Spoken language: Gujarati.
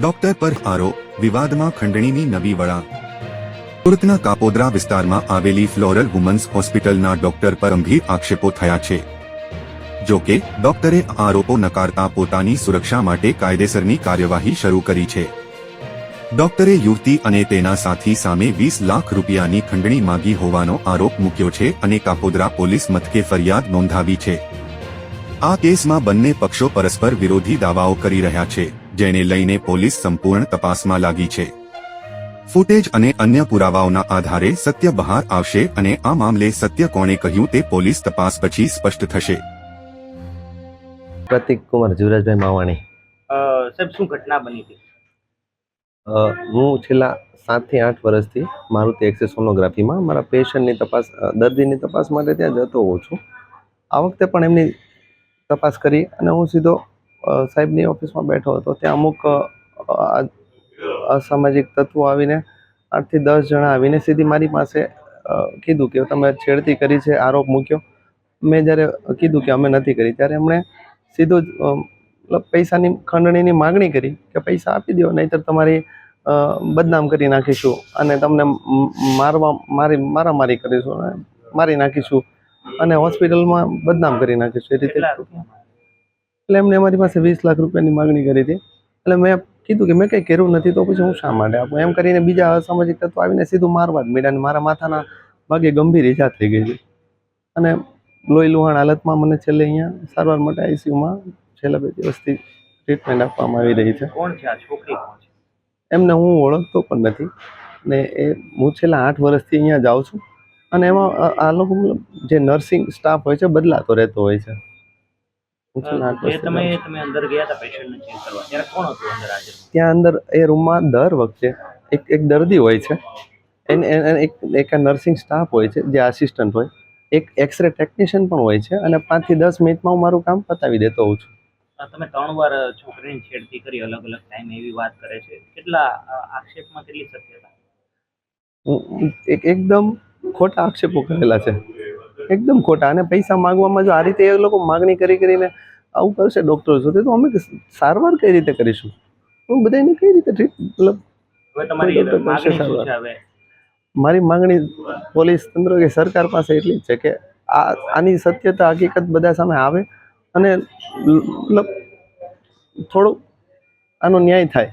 ડોક્ટર પર આરોપ વિવાદમાં ખંડણીની નવી વળા સુરતના કાપોદરા વિસ્તારમાં આવેલી ફ્લોરલ વુમન્સ હોસ્પિટલના ડોક્ટર પર ગંભીર આક્ષેપો થયા છે. જો કે, ડોક્ટરે આરોપો નકારતા પોતાની સુરક્ષા માટે કાયદેસરની કાર્યવાહી શરૂ કરી છે. ડોક્ટરે યુવતી અને તેના સાથી સામે વીસ લાખ રૂપિયાની ખંડણી માંગી હોવાનો આરોપ મૂક્યો છે અને કાપોદરા પોલીસ મથકે ફરિયાદ નોંધાવી છે. આ કેસમાં બંને પક્ષો પરસ્પર વિરોધી દાવાઓ કરી રહ્યા છે જેને લઈને પોલીસ સંપૂર્ણ તપાસમાં લાગી છે. ફૂટેજ અને અન્ય પુરાવાઓના આધારે સત્ય બહાર આવશે અને આ મામલે સત્ય કોણે કહ્યું તે પોલીસ તપાસ પછી સ્પષ્ટ થશે. પ્રતિક કુમાર જીવરાજભાઈ માવાણી. સાહેબ શું ઘટના બની હતી? હું છેલ્લા સાતથી આઠ વર્ષથી મારુતિ એક્સેસ સોનોગ્રાફીમાં, મારા પેશન્ટની તપાસ દર્દીની તપાસ માટે ત્યાં જતો હોઉં છું. આ વખતે પણ એમની તપાસ કરી અને હું સીધો સાહેબની ઓફિસમાં બેઠો હતો. ત્યાં અમુક અસામાજિક તત્વો આવીને આઠથી દસ જણા આવીને સીધી મારી પાસે કીધું કે તમે છેડતી કરી છે, આરોપ મૂક્યો. મેં જ્યારે કીધું કે અમે નથી કરી, ત્યારે એમણે સીધો જ પૈસાની ખંડણીની માગણી કરી કે પૈસા આપી દો નહીંતર તમારી બદનામ કરી નાખીશું અને તમને મારવા મારી મારામારી કરીશું અને મારી નાખીશું અને હોસ્પિટલમાં બદનામ કરી નાખીશું. એ રીતે એટલે એમને અમારી પાસે વીસ લાખ રૂપિયાની માગણી કરી હતી. એટલે મેં કીધું કે મેં કંઈ કર્યું નથી તો પછી હું શા માટે આપું? એમ કરીને બીજા અસામાજિક તત્વો આવીને સીધું મારવા જ માંડ્યા અને મારા માથાના ભાગે ગંભીર ઈજા થઈ ગઈ છે. અને લોહી લુહાણ હાલતમાં મને છેલ્લે અહીંયા સારવાર માટે આઈસીયુમાં છેલ્લા બે દિવસથી ટ્રીટમેન્ટ આપવામાં આવી રહી છે. કોણ છે આ છોકરી કોણ છે? એમને હું ઓળખતો પણ નથી ને એ હું છેલ્લા આઠ વર્ષથી અહીંયા જાઉં છું અને એમાં આ- લોકો મતલબ જે નર્સિંગ સ્ટાફ હોય છે બદલાતો રહેતો હોય છે. ત્યાં અંદર એ રૂમમાં દર વખતે એક એક દર્દી હોય છે. એને એક એક નર્સિંગ સ્ટાફ હોય છે જે આસિસ્ટન્ટ હોય. એક એક્સરે ટેકનિશિયન પણ હોય છે અને પાંચથી દસ મિનિટમાં હું મારું કામ પતાવી દેતો હોઉં છું. તમે ત્રણ વાર છોકરીની છેડતી કરી અલગ અલગ ટાઈમ એવી વાત કરે છે. કેટલા આક્ષેપમાં કેટલી સત્યતા? એક એકદમ ખોટા આક્ષેપો કરેલા છે. એકદમ ખોટા અને પૈસા માગવામાં જો આ રીતે એ લોકો માગણી કરી કરીને આવું કરશે ડૉક્ટરો સુધી તો અમે સારવાર કઈ રીતે કરીશું? હું બધાને કઈ રીતે મતલબ મારી માંગણી પોલીસ તંત્ર કે સરકાર પાસે એટલી જ છે કે આ આની સત્યતા હકીકત બધા સામે આવે અને મતલબ થોડું આનો ન્યાય થાય.